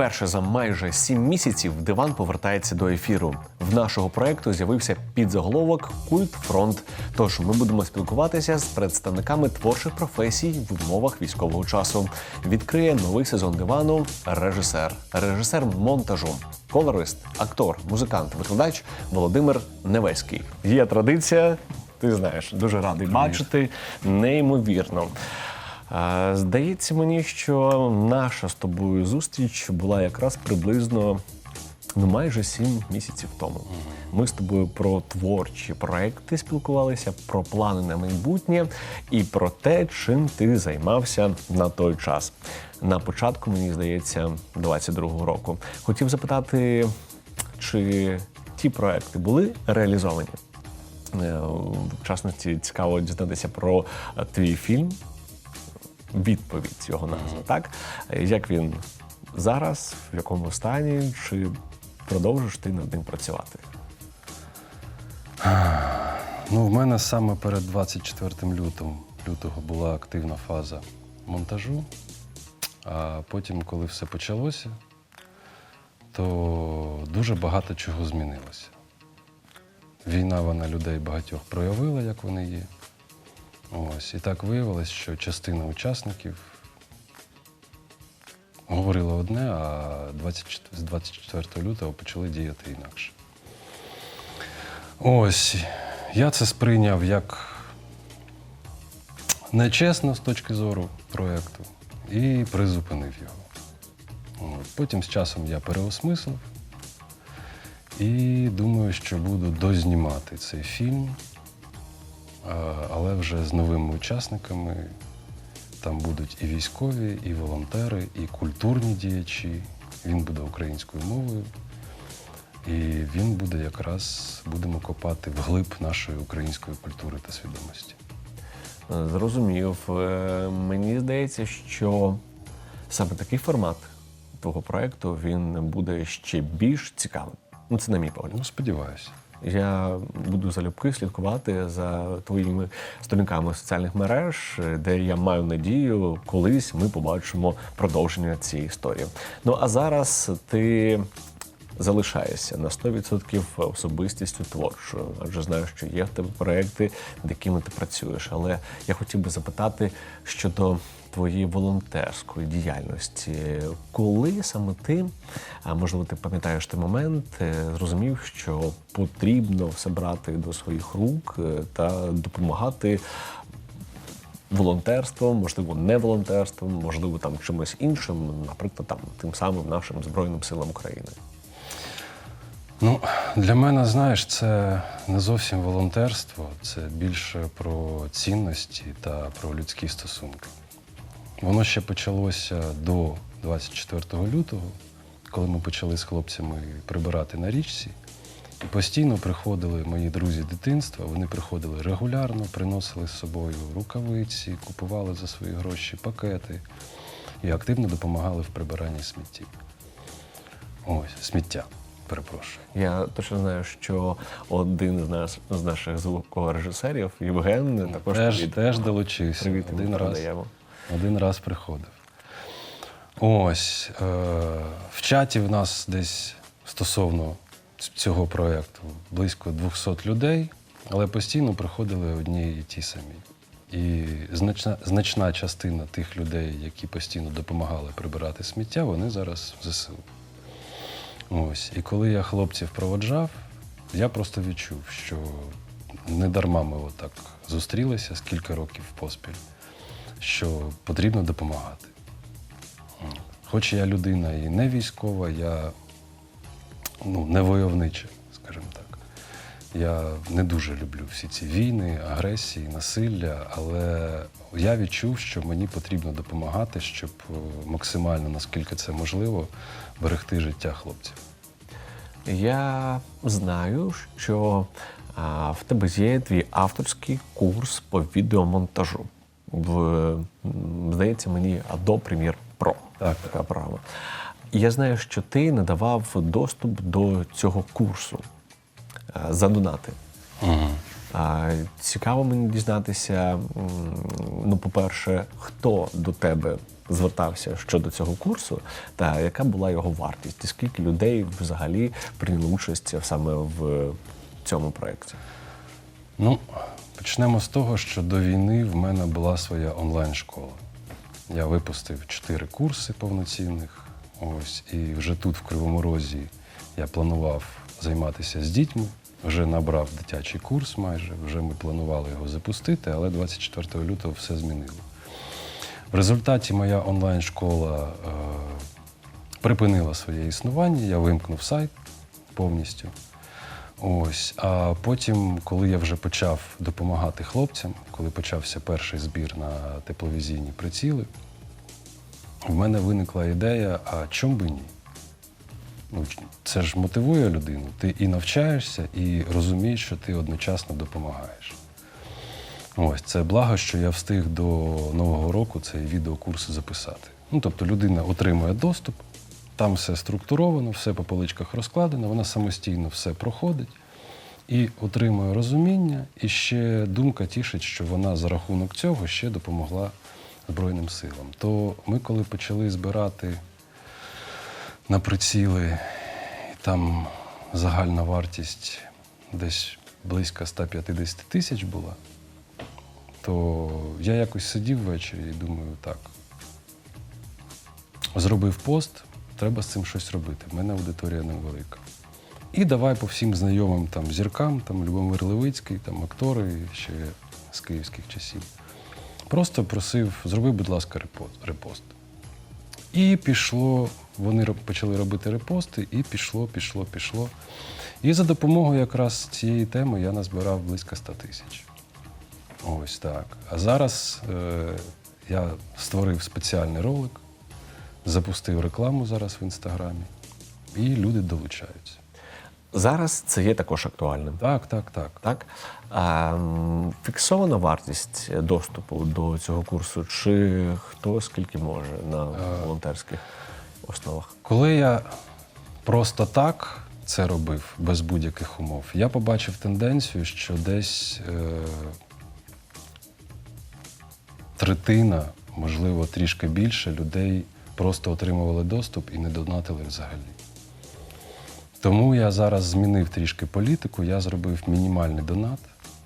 Вперше за майже сім місяців диван повертається до ефіру. В нашого проекту з'явився підзаголовок Культ фронт. Тож ми будемо спілкуватися з представниками творчих професій в умовах військового часу. Відкриє новий сезон дивану режисер, режисер монтажу, колорист, актор, музикант, викладач Володимир Невеський. Є традиція, ти знаєш, дуже радий бачити. Неймовірно. Здається мені, що наша з тобою зустріч була якраз приблизно ну, майже сім місяців тому. Ми з тобою про творчі проекти спілкувалися, про плани на майбутнє і про те, чим ти займався на той час. На початку, мені здається, 22-го року. Хотів запитати, чи ті проекти були реалізовані? Е, В частності цікаво дізнатися про е, твій фільм відповідь його назви, так? Як він зараз, в якому стані, чи продовжиш ти над ним працювати? Ну, в мене саме перед 24 лютого, лютого була активна фаза монтажу. А потім, коли все почалося, то дуже багато чого змінилося. Війна вона людей багатьох проявила, як вони є. Ось. І так виявилось, що частина учасників говорила одне, а 24 з 24 лютого почали діяти інакше. Ось. Я це сприйняв як нечесно з точки зору проєкту і призупинив його. Потім з часом я переосмислив і думаю, що буду дознімати цей фільм, але вже з новими учасниками. Там будуть і військові, і волонтери, і культурні діячі. Він буде українською мовою. І він буде якраз будемо копати вглиб нашої української культури та свідомості. Е, Зрозумів. Е, Мені здається, що саме такий формат твого проекту він буде ще більш цікавим. Ну, це на мій погляд. Ну, сподіваюся. Я буду залюбки слідкувати за твоїми сторінками соціальних мереж, де я маю надію, колись ми побачимо продовження цієї історії. Ну а зараз ти залишаєшся на 100% особистістю творчою, адже знаю, що є в тебе проекти, над якими ти працюєш. Але я хотів би запитати щодо твоєї волонтерської діяльності. Коли саме ти, можливо, ти пам'ятаєш той момент, е, зрозумів, що потрібно все брати до своїх рук е, та допомагати волонтерством, можливо, не волонтерством, можливо, там чимось іншим, наприклад, там тим самим нашим Збройним силам України. Ну, для мене, знаєш, це не зовсім волонтерство, це більше про цінності та про людські стосунки. Воно ще почалося до 24 лютого, коли ми почали з хлопцями прибирати на річці. І постійно приходили мої друзі дитинства, вони приходили регулярно, приносили з собою рукавиці, купували за свої гроші пакети і активно допомагали в прибиранні смітті. Ось, сміття, перепрошую. Я точно знаю, що один з нас з наших звукорежисерів Євген також Теж, теж долучився. Привіт один раз, передаємо. Один раз приходив. Ось. Е, в чаті в нас десь стосовно цього проєкту близько 200 людей, але постійно приходили одні і ті самі. І значна, значна частина тих людей, які постійно допомагали прибирати сміття, вони зараз в ЗСУ. Ось. І коли я хлопців проводжав, я просто відчув, що не дарма ми отак зустрілися скільки років поспіль, що потрібно допомагати. Хоч я людина і не військова, я ну, не войовнича, скажімо так. Я не дуже люблю всі ці війни, агресії, насилля, але я відчув, що мені потрібно допомагати, щоб е, максимально, наскільки це можливо, берегти життя хлопців. Я знаю, що а, в тебе є твій авторський курс по відеомонтажу. В, здається, мені Adobe Premiere Pro. Так. Така програма. І я знаю, що ти надавав доступ до цього курсу за донати. Угу. Цікаво мені дізнатися, ну, по-перше, хто до тебе звертався щодо цього курсу, та яка була його вартість, і скільки людей взагалі прийняли участь саме в цьому проєкті? Ну, почнемо з того, що до війни в мене була своя онлайн-школа. Я випустив чотири курси повноцінних. Ось, і вже тут, в Кривому Розі, я планував займатися з дітьми. Вже набрав дитячий курс майже, вже ми планували його запустити, але 24 лютого все змінило. В результаті моя онлайн-школа е, припинила своє існування, я вимкнув сайт повністю. Ось. А потім, коли я вже почав допомагати хлопцям, коли почався перший збір на тепловізійні приціли, в мене виникла ідея: а чому би ні? Ну, це ж мотивує людину. Ти і навчаєшся, і розумієш, що ти одночасно допомагаєш. Ось це благо, що я встиг до Нового року цей відеокурс записати. Ну, тобто людина отримує доступ, там все структуровано, все по поличках розкладено, вона самостійно все проходить і отримує розуміння, і ще думка тішить, що вона за рахунок цього ще допомогла Збройним силам. То ми, коли почали збирати на приціли, там загальна вартість десь близько 150 тисяч була, то я якось сидів ввечері і думаю, так, зробив пост, треба з цим щось робити. В мене аудиторія невелика. І давай по всім знайомим там зіркам, там Любомир Левицький, там актори ще з київських часів. Просто просив, зроби, будь ласка, репост. І пішло, вони почали робити репости, і пішло, пішло, пішло. І за допомогою якраз цієї теми я назбирав близько 100 тисяч. Ось так. А зараз е, я створив спеціальний ролик, запустив рекламу зараз в інстаграмі, і люди долучаються. Зараз це є також актуальним. Так, так, так. Так? А, фіксована вартість доступу до цього курсу, чи хто скільки може на волонтерських основах? Коли я просто так це робив, без будь-яких умов, я побачив тенденцію, що десь е, третина, можливо, трішки більше людей просто отримували доступ і не донатили взагалі. Тому я зараз змінив трішки політику, я зробив мінімальний донат.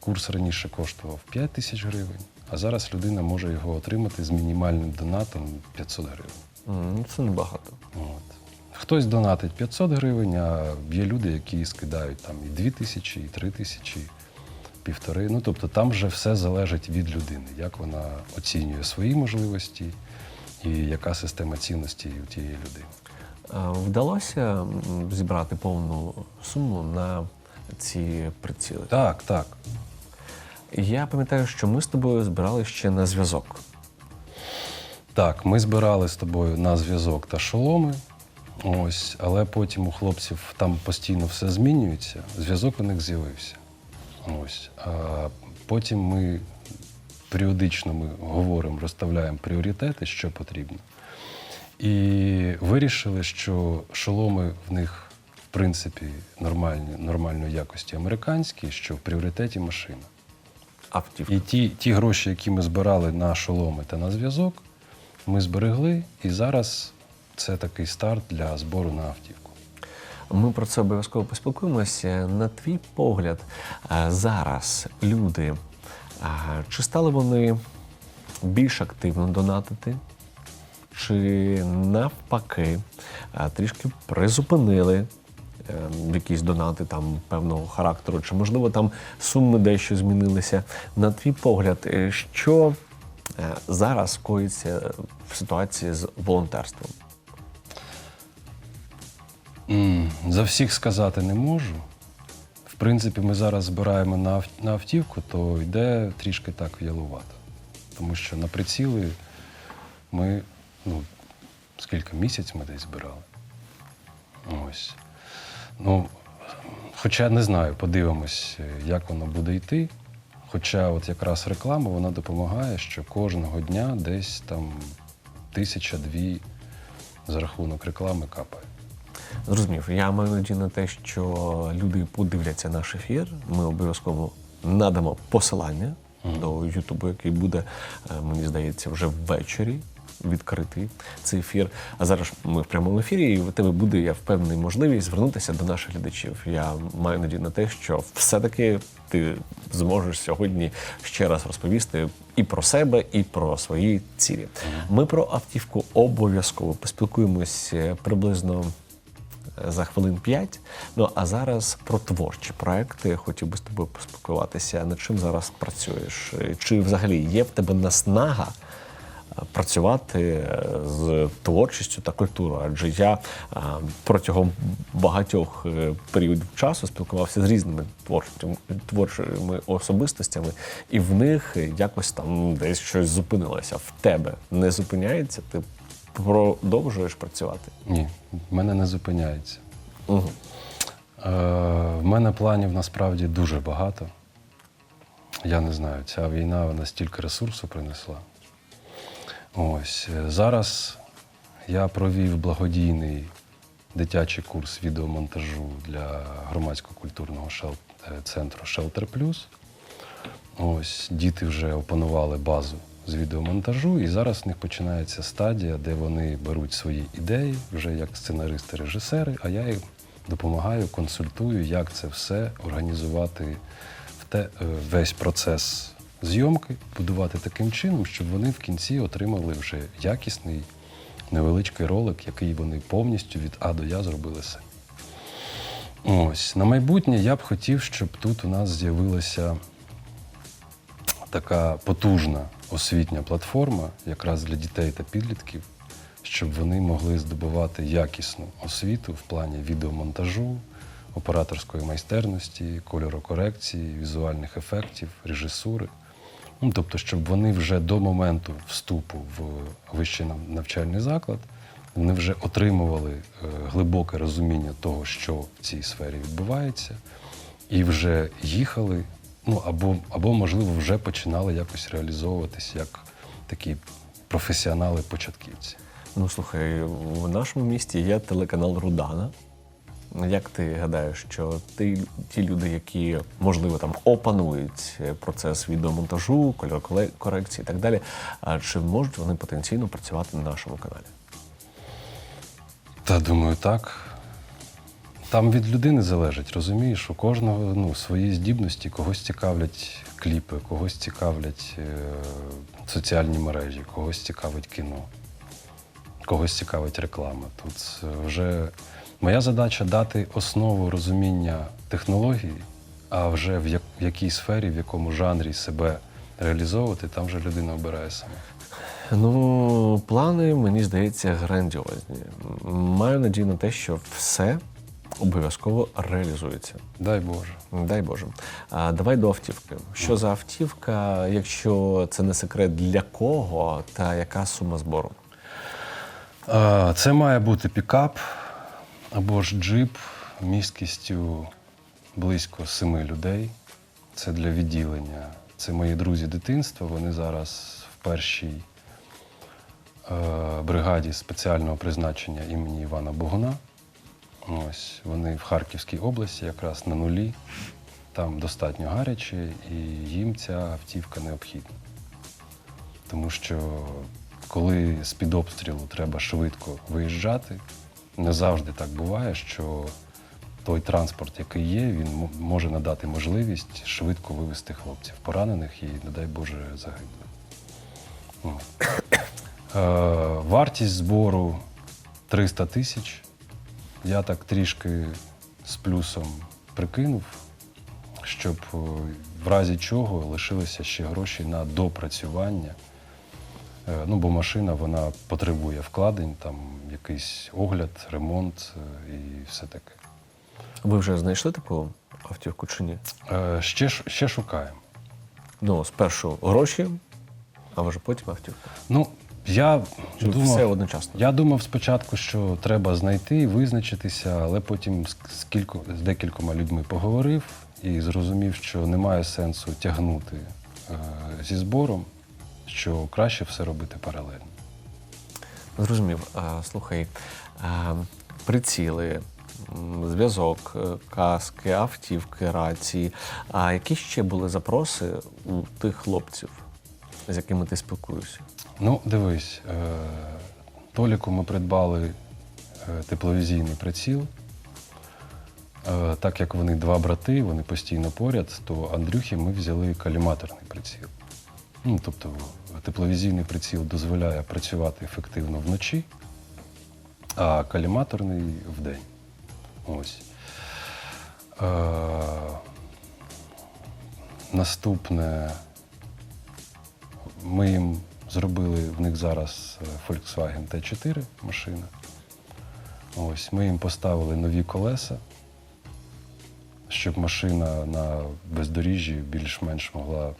Курс раніше коштував 5 тисяч гривень, а зараз людина може його отримати з мінімальним донатом 500 гривень. Ну, це небагато. От. Хтось донатить 500 гривень, а є люди, які скидають там і 2 тисячі, і 3 тисячі, півтори. Ну тобто там вже все залежить від людини, як вона оцінює свої можливості і яка система цінностей у тієї людини. Вдалося зібрати повну суму на ці приціли. Так, так. Я пам'ятаю, що ми з тобою збирали ще на зв'язок. Так, ми збирали з тобою на зв'язок та шоломи. Ось, але потім у хлопців там постійно все змінюється. Зв'язок у них з'явився. Ось. А потім ми періодично ми говоримо, розставляємо пріоритети, що потрібно. І вирішили, що шоломи в них, в принципі, нормальні, нормальної якості американські, що в пріоритеті машина. Автівка. І ті, ті гроші, які ми збирали на шоломи та на зв'язок, ми зберегли, і зараз це такий старт для збору на автівку. Ми про це обов'язково поспілкуємося. На твій погляд, зараз люди, чи стали вони більш активно донатити, чи навпаки трішки призупинили е, якісь донати там певного характеру, чи можливо там суми дещо змінилися. На твій погляд, е, що е, зараз коїться в ситуації з волонтерством? За всіх сказати не можу. Принципі, ми зараз збираємо на, на автівку, то йде трішки так в'ялувато. Тому що на приціли ми, ну, скільки місяць ми десь збирали. Ось. Ну, хоча не знаю, подивимось, як воно буде йти. Хоча от якраз реклама вона допомагає, що кожного дня десь там тисяча-дві за рахунок реклами капає. Зрозумів, я маю надію на те, що люди подивляться наш ефір. Ми обов'язково надамо посилання до Ютубу, який буде, е, мені здається, вже ввечері. Відкритий цей ефір. А зараз ми в прямому ефірі, і в тебе буде, я впевнений, можливість звернутися до наших глядачів. Я маю надію на те, що все-таки ти зможеш сьогодні ще раз розповісти і про себе, і про свої цілі. Ми про автівку обов'язково поспілкуємось е, приблизно за хвилин п'ять. Ну а зараз про творчі проекти. Хотів би з тобою поспілкуватися. Над чим зараз працюєш? Чи взагалі є в тебе наснага? е, Працювати е, з творчістю та культурою, адже я е, протягом багатьох періодів часу спілкувався з різними творчими, творчими особистостями, і в них якось там десь щось зупинилося. В тебе не зупиняється? Ти продовжуєш працювати? Ні, в мене не зупиняється. Угу. Е, в мене планів насправді дуже багато. Я не знаю, ця війна вона стільки ресурсу принесла. Ось е, зараз я провів благодійний дитячий курс відеомонтажу для громадсько-культурного шел- е, центру Shelter Plus. Ось діти вже опанували базу з відеомонтажу, і зараз в них починається стадія, де вони беруть свої ідеї вже як сценаристи-режисери, а я їм допомагаю, консультую, як це все організувати в те, е, весь процес зйомки, будувати таким чином, щоб вони в кінці отримали вже якісний невеличкий ролик, який вони повністю від А до Я зробили самі. Ось на майбутнє я б хотів, щоб тут у нас з'явилася така потужна освітня платформа, якраз для дітей та підлітків, щоб вони могли здобувати якісну освіту в плані відеомонтажу, операторської майстерності, кольорокорекції, візуальних ефектів, режисури. Ну, тобто, щоб вони вже до моменту вступу в вищий навчальний заклад вони вже отримували е, глибоке розуміння того, що в цій сфері відбувається, і вже їхали, ну або, або можливо, вже починали якось реалізовуватись як такі професіонали-початківці. Ну слухай, в нашому місті є телеканал Рудана. Як ти гадаєш, що ти ті люди, які можливо там опанують процес відеомонтажу, кольорокорекції і так далі, а чи можуть вони потенційно працювати на нашому каналі? Та думаю, так. Там від людини залежить, розумієш, у кожного ну, свої здібності, когось цікавлять кліпи, когось цікавлять е, соціальні мережі, когось цікавить кіно, когось цікавить реклама. Тут е, вже моя задача дати основу розуміння технології, а вже в, як, в якій сфері, в якому жанрі себе реалізовувати, там вже людина обирає сама. Ну, плани, мені здається, грандіозні. Маю надію на те, що все обов'язково реалізується. Дай Боже. Дай Боже. А давай до автівки. Що за автівка, якщо це не секрет, для кого та яка сума збору? А, Це має бути пікап або ж джип місткістю близько семи людей. Це для відділення. Це мої друзі дитинства. Вони зараз в першій е, бригаді спеціального призначення імені Івана Богуна. Ось вони в Харківській області, якраз на нулі. Там достатньо гаряче, і їм ця автівка необхідна. Тому що коли з-під обстрілу треба швидко виїжджати, не завжди так буває, що той транспорт, який є, він може надати можливість швидко вивезти хлопців, поранених і, не дай Боже, загиблих. Е, Вартість збору 300 тисяч. Я так трішки з плюсом прикинув, щоб е, в разі чого лишилися ще гроші на допрацювання. Е, Ну, бо машина вона потребує вкладень, там якийсь огляд, ремонт е, і все таке. Ви вже знайшли таку автівку чи ні? Е, Ще, ще шукаємо. Ну, спершу гроші, а вже потім автівку. Ну, я Чи думав, все одночасно? я думав спочатку, що треба знайти, визначитися, але потім з, кілько, з декількома людьми поговорив і зрозумів, що немає сенсу тягнути е, зі збором, що краще все робити паралельно. Зрозумів. А, слухай, а, приціли, зв'язок, е, каски, автівки, рації. А які ще були запроси у тих хлопців, з якими ти спілкуєшся? Ну, дивись, е, Толіку ми придбали е, тепловізійний приціл. Е, Так як вони два брати, вони постійно поряд, то Андрюхі ми взяли каліматорний приціл. Ну, тобто тепловізійний приціл дозволяє працювати ефективно вночі, а каліматорний вдень. Ось. Е, наступне ми їм зробили в них зараз е, Volkswagen T4 машина. Ось, ми їм поставили нові колеса, щоб машина на бездоріжжі більш-менш могла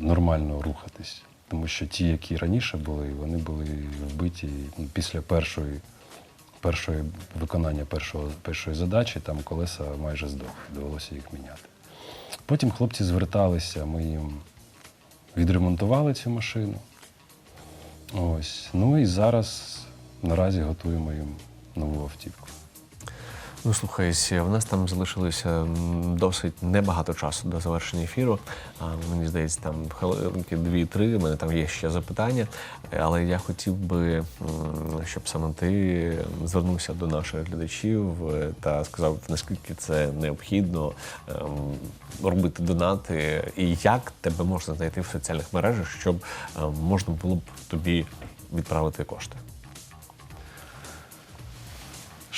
нормально рухатись. Тому що ті, які раніше були, вони були вбиті ну, після першої, першої виконання першого, першої задачі, там колеса майже здохли, довелося їх міняти. Потім хлопці зверталися, ми їм відремонтували цю машину. Ось. Ну і зараз наразі готуємо їм нову автівку. Ну, слухай, в нас там залишилося досить небагато часу до завершення ефіру. А, мені здається, там хвилинки дві-три. У мене там є ще запитання. Але я хотів би, щоб саме ти звернувся до наших глядачів е, та сказав, наскільки це необхідно ем, робити донати, і як тебе можна знайти в соціальних мережах, щоб ем, можна було б тобі відправити кошти.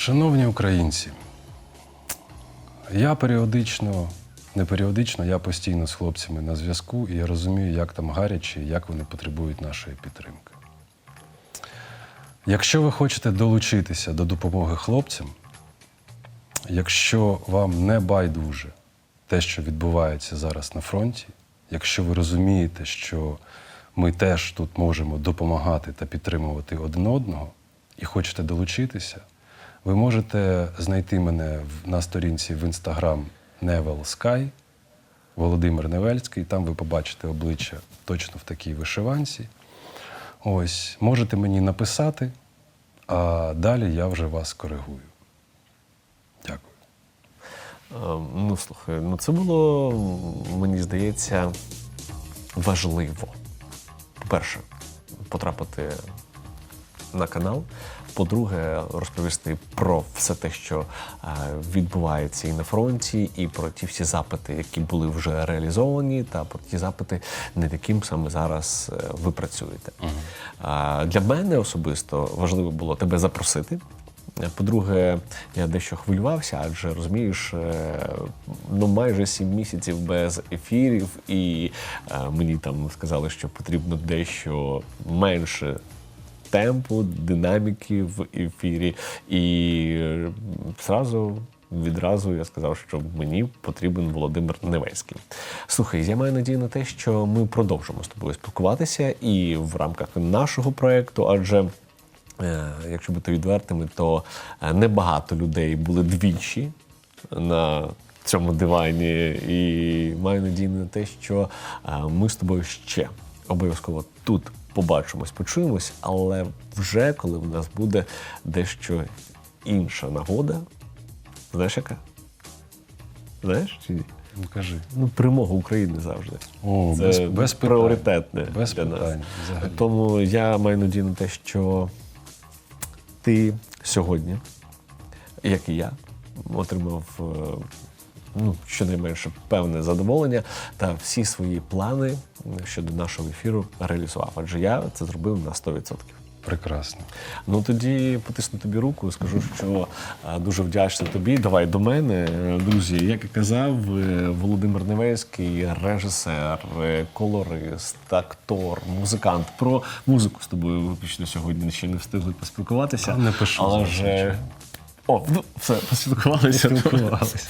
Шановні українці, я періодично, не періодично, я постійно з хлопцями на зв'язку, і я розумію, як там гаряче і як вони потребують нашої підтримки. Якщо ви хочете долучитися до допомоги хлопцям, якщо вам не байдуже те, що відбувається зараз на фронті, якщо ви розумієте, що ми теж тут можемо допомагати та підтримувати один одного, і хочете долучитися, ви можете знайти мене на сторінці в інстаграм Nevel Sky, Володимир Невельський. Там ви побачите обличчя точно в такій вишиванці. Ось, можете мені написати, а далі я вже вас коригую. Дякую. Е, Ну, слухай, ну це було, мені здається, важливо. По-перше, потрапити на канал. По-друге, розповісти про все те, що е, відбувається і на фронті, і про ті всі запити, які були вже реалізовані, та про ті запити, над яким саме зараз е, ви працюєте. Е, Для мене особисто важливо було тебе запросити. По-друге, я дещо хвилювався, адже розумієш, е, ну майже сім місяців без ефірів, і е, мені там сказали, що потрібно дещо менше темпу, динаміки в ефірі. І е, зразу. Відразу я сказав, що мені потрібен Володимир Невельський. Слухай, я маю надію на те, що ми продовжимо з тобою спілкуватися і в рамках нашого проекту, адже Е, Якщо бути відвертими, то е, небагато людей були двічі на цьому дивані, і маю надію на те, що е, ми з тобою ще обов'язково тут побачимось, почуємось, але вже коли в нас буде дещо інша нагода. Знаєш яка? Знаєш чи ні? Ну, кажи. Ну, перемога України завжди. О, Це без, без питань. пріоритетне Без для нас. питань. Взагалі. Тому я маю надію на те, що ти сьогодні, як і я, отримав е, ну, щонайменше певне задоволення та всі свої плани щодо нашого ефіру реалізував. Адже я це зробив на 100%. Прекрасно. Ну тоді потисну тобі руку, скажу, що дуже вдячний тобі. Давай до мене. Друзі, як і казав, е, Володимир Невельський, режисер, е, колорист, актор, музикант. Про музику з тобою виключно сьогодні ще не встигли поспілкуватися. Не пишу, Але ж о, ну все, поспілкувалися. Поспілкувалися.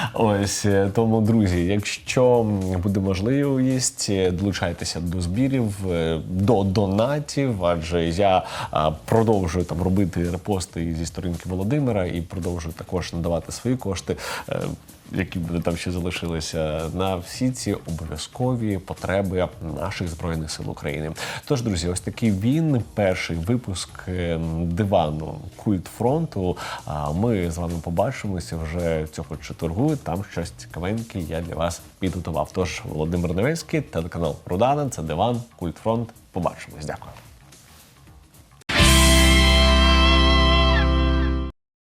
Ось е, тому, друзі, якщо буде можливість, е, долучайтеся до збірів, е, до донатів, адже я продовжую там робити репости зі сторінки Володимира і продовжую також надавати свої кошти. Які буде там ще залишилися на всі ці обов'язкові потреби наших збройних сил України? Тож, друзі, ось такий він перший випуск дивану культ фронту. А ми з вами побачимося вже цього четвергу там щось цікавеньке я для вас підготував. Тож Володимир Невельський, телеканал Рудана, це диван, Культфронт. Побачимось, дякую.